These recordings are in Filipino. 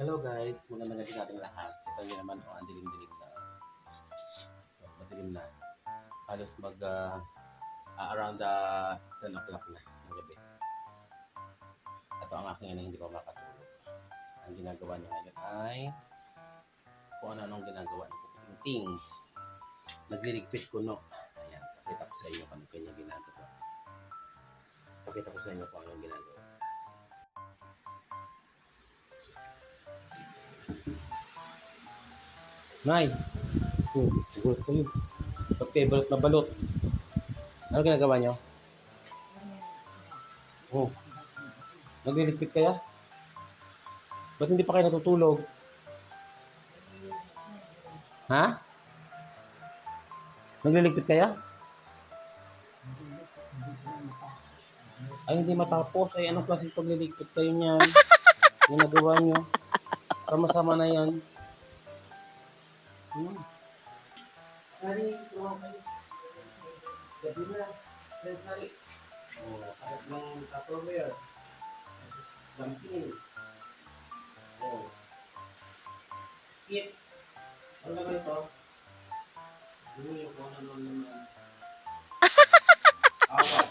Hello guys, magandang gabi sa ating lahat. Ito nyo naman, oh, ang dilim-dilim na. So, madilim na. Halos mag, ah, ah, around the 10 o'clock na ng gabi. Ito ang aking ina, hindi pa makatulog. Ang ginagawa niya ngayon ay kung ano-anong ginagawa ni Ting. Nagliligpit ko, no? Ayan, pakita ko sa inyo kung ano kanya ginagawa. Pakita ko sa inyo kung ano ginagawa. Nay! Oh, siguro kayo. Ba't kayo balot na balot? Ano ginagawa niyo? Oh. Nagliligpit kaya? Ba't hindi pa kayo natutulog? Ha? Nagliligpit kaya? Ay, hindi matapos. Ay, anong klaseng pagliligpit kayo niyan? Ginagawa niyo. Sama-sama na yan. Hmm. Sari, tuwang kayo. Gabi na. Sari, sari. Oh, kahit ng yan. Lampin. Oh. Kit. Ano naman ito? Hindi kung ano naman. Awat.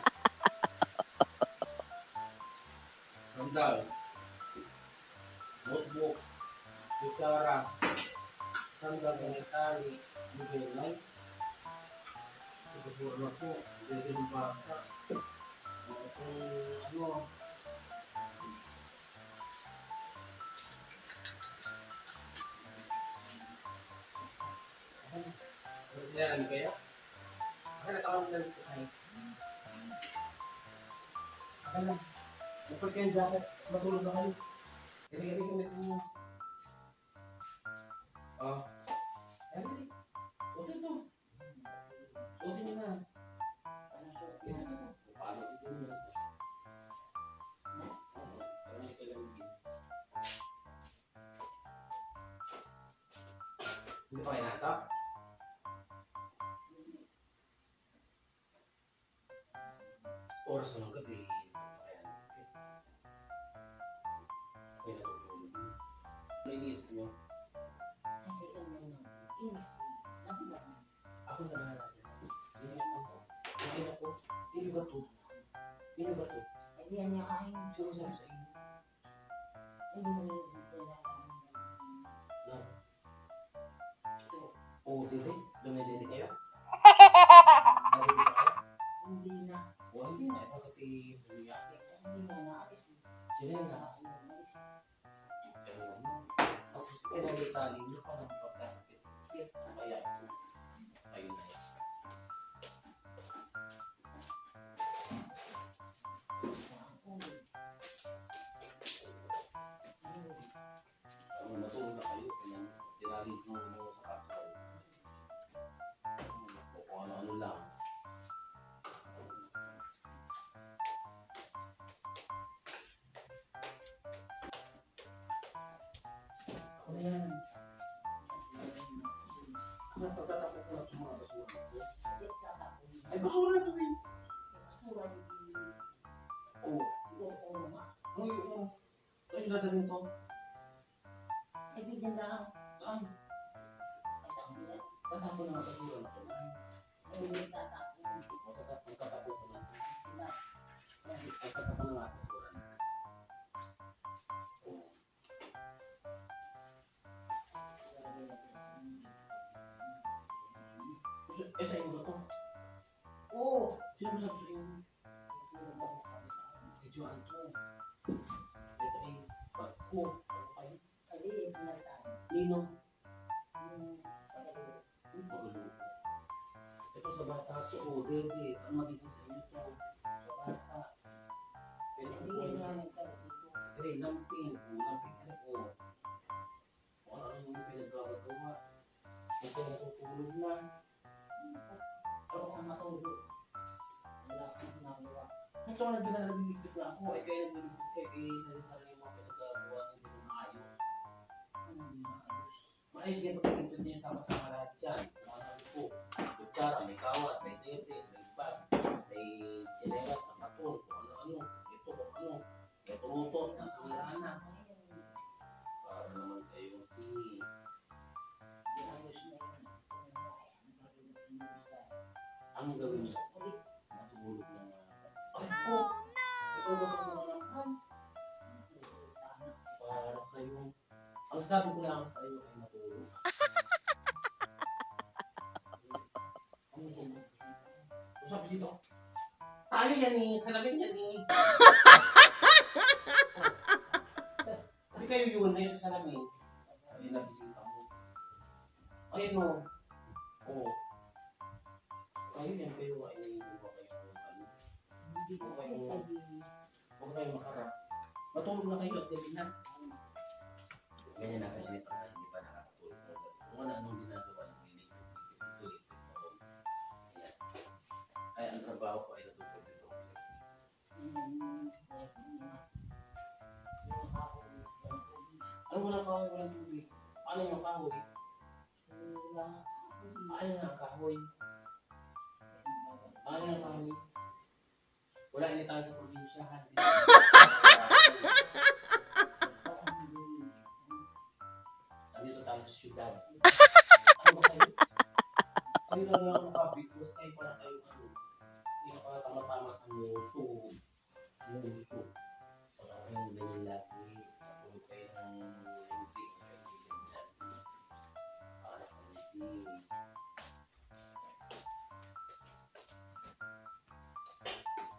Sandal. Notebook. Sandal ng tali. Bigay Siguro na po. Dito ng bata. Kung ano. Yan, kaya? Akin na tawag na dito ay. Akin na. Kapag kayo jacket, matulog na kayo. Gari-gari kami ito. Oh. Oras na ng gabi. Ayan. Okay na tutulog. Ano iniisip niyo? Ako na lang natin. Hindi ako. Hindi ako. Hindi ba to? Hindi ba to? Sino sabi sa inyo? Na. Ito. Oo, dede. Dumedede kayo? Tinalitali niyo pa ng Eh, sa inyo to? Sino ba sabi sa inyo? Medyo ano? Ito ay bagko. Ay, Nino? Yung pagulo. Ito sa bata to, oh, dede. Ang magiging sa inyo to. Sa bata. Pero kung Dre, lampin. Oh, lampin ka na. Kung ano yung kung natutulog na. Ito ang ginalabigit na ako. Ay, kaya nagligid kayo. Kaya sarili-sarili yung mga pinagkagawa ng hindi maayos. Maayos kayo pagkakipid niyo sama-sama sabi ko lang sa inyo ay matulog. Sabi dito? Tayo yan eh. Salamin yan eh. Hindi kayo yun. Ayun sa salamin. Ayun na bisita mo. Ayun o. Oo. Kayo yan. Kayo ay kayo. Hindi ko sabihin. Huwag kayo makarap. Matulog na kayo at gabi na. Ganyan na kasi nito na hindi pa nakakatulog. Kung ano anong ginagawa ng ulit Ayan. Kaya ang trabaho ko ay natutulog dito. Ano walang kahoy, walang tubig? Ano yung kahoy? Ano yung kahoy? Ano yung kahoy? Wala ini tayo sa probinsya.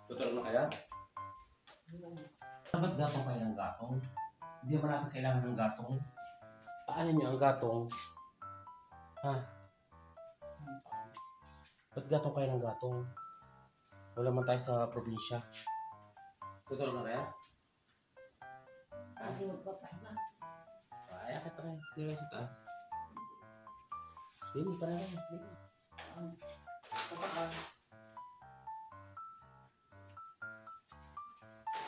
Tutulog na kaya? Ba't gatong kayo ng gatong? Hindi naman natin kailangan ng gatong. Paano niyo ang gatong? Ha? Ba't gatong kayo ng gatong? Wala man tayo sa probinsya. Tutulog na kaya? Kasi magpapahinga. Ay, akit na kayo. Tira sa taas. Hindi, para lang. Hindi.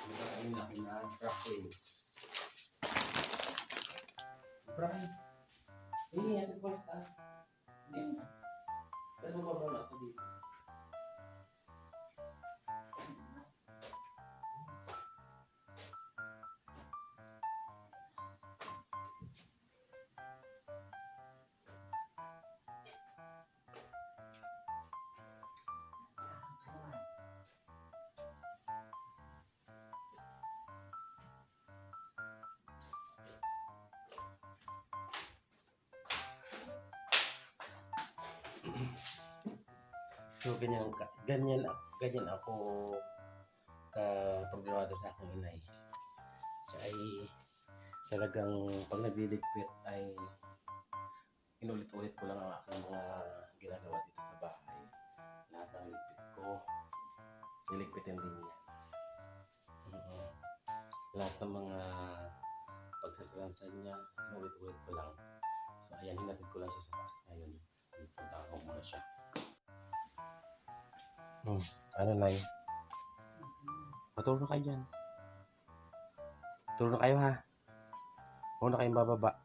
Hindi kayo laki na practice? Brian. Hindi, atin po sa So, ganyan, ganyan, ganyan ako ka problemado sa aking inay. Siya ay talagang pag nagliligpit ay inulit-ulit ko lang ang aking mga ginagawa dito sa bahay. Lahat ng ligpit ko, niligpitin din niya. Oo. Lahat ng mga pagsasalansan niya, inulit-ulit ko lang. So, ayan, hinatid ko lang siya sa taas ngayon. Punta ako muna siya. Hmm. Ano na yun? Matulog kayo dyan. Tulog kayo ha. Huwag na kayong bababa.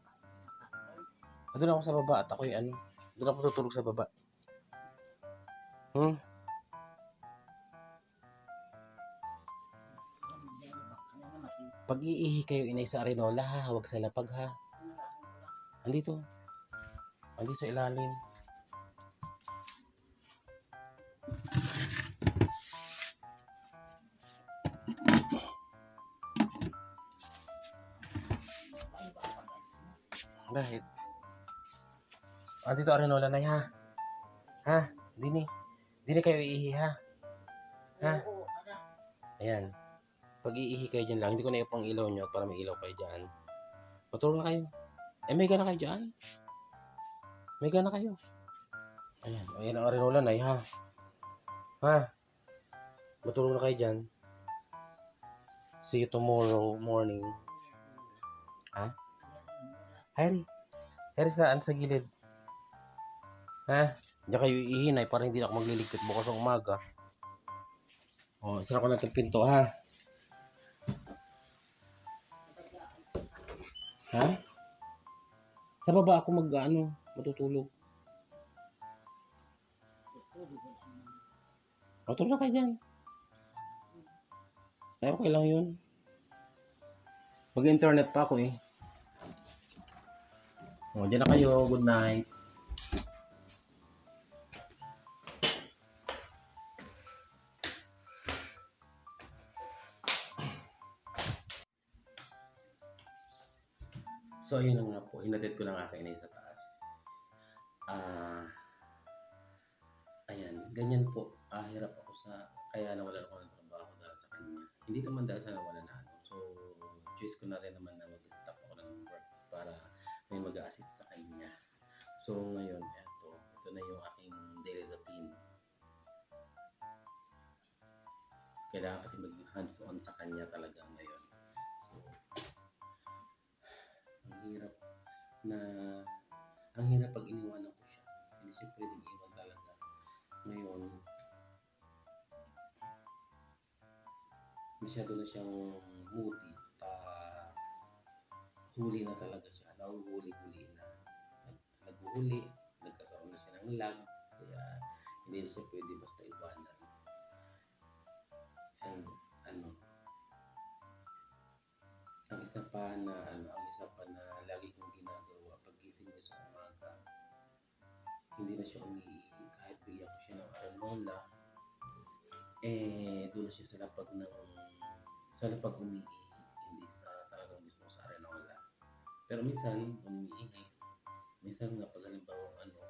Doon ako sa baba at ako'y ano. Doon ako tutulog sa baba. Hmm? Pag iihi kayo inay sa arenola ha, huwag sa lapag ha. Andito. Andito sa ilalim. Ah, dito na ha. Ha? Dini. Dini kayo iihi ha. Ha? Ayan. Pag iihi kayo dyan lang, hindi ko na ipang ilaw nyo para may ilaw kayo dyan. Matulog na kayo. Eh, may gana kayo dyan. May gana kayo. Ayan. Ayan ang Arenola na ha. Ha? Matulog na kayo dyan. See you tomorrow morning. Ha? Harry. Harry saan sa gilid? Ha? Diyan kayo ihinay para hindi na ako magliligpit bukas ng umaga. O, isara ko natin pinto ha. Ha? Sa baba ako mag ano, matutulog. Matulog na kayo dyan. Ay, okay lang yun. Mag-internet pa ako eh. O, dyan na kayo. Good night. So, ayun nga po. Hinatid ko lang aking inay sa taas. Ah, ayan. Ganyan po. Ah, hirap ako sa, kaya nawalan ako ng trabaho dahil sa kanya. Hindi naman dahil sa nawala na ano. So, choice ko na rin naman na mag-stop ako ng work para may mag-assist sa kanya. So, ngayon, eto. Ito na yung aking daily routine. Kailangan kasi maging hands-on sa kanya talaga hirap na ang hirap pag iniwanan ko siya. Hindi siya pwedeng iwan talaga. Ngayon, masyado na siyang moody. Ta huli na talaga siya. Nahuhuli-huli na. Nag- Naghuhuli, nagkakaroon na siya ng lag. Kaya hindi na siya pwede basta isa pa na ano, ang isa pa na lagi kong ginagawa pag gising niya sa umaga, hindi na siya umiihi kahit bigyan ko siya ng arenola. Eh, doon siya sa lapag ng sa lapag umiihi, hindi sa talagang mismo sa arenola. Pero minsan, umiihi. Minsan nga pag halimbawa ano,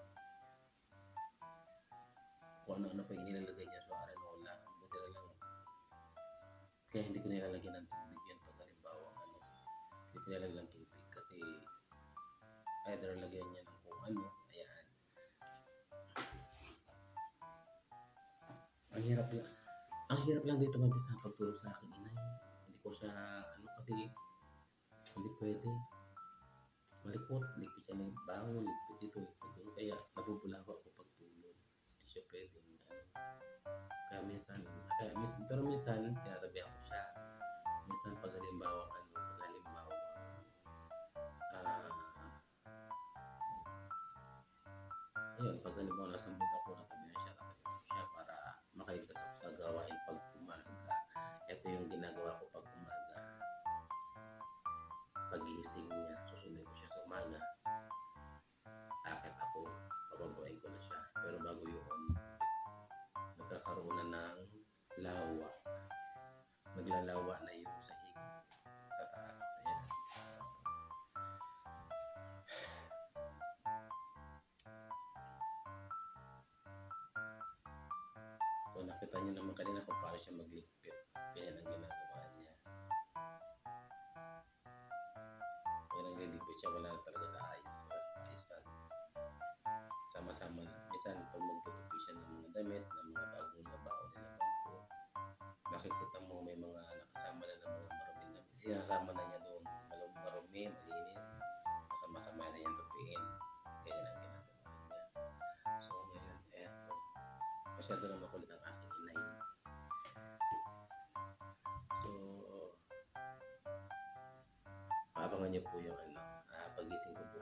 kung ano-ano pa yung nilalagay niya sa arenola, buti na lang kaya hindi ko nilalagyan ng tubig hindi ko nilalagyan ng tubig kasi either lagyan niya ng kung ano, ayan. Ang hirap lang. Ang hirap lang dito mag sa pagtulog sa akin, inay. Hindi ko siya, ano kasi, hindi pwede. Malikot, hindi ko siya bangon, likot dito, likot dito. Kaya nabubulawa ako pagtulog. Hindi siya pwede. Ano. Kaya minsan, kaya minsan, pero minsan, tinatabihan ko siya. Minsan pag pag halimbawa, ayun, pag halimbawa nasa mood ako, natabihan siya, natabihan ko siya para makaigas ako sa gawain pag umaga. Ito yung ginagawa ko pag umaga. Pagising niya, susunod ko siya sa umaga. Akit ako, pababuhayin ko na siya. Pero bago yun, nagkakaroon na ng lawa. Naglalawa nakita niyo naman kanina kung paano siya magligpit. Kaya ang ginagawa niya. Kaya nagliligpit siya, wala na talaga sa ayos. Wala sa ayusan. Sama-sama na. Minsan pag magtutupi siya ng mga damit, ng mga bagong labaw nila bangko, makikita mo may mga nakasama na ng mga maruming damit. Sinasama na niya doon. Malum marumi, malinis. Masama-sama na niya tupiin. Kaya lang ginagawa niya. So ngayon, eto. Masyado na niyo po yung ano, uh, pagising ko po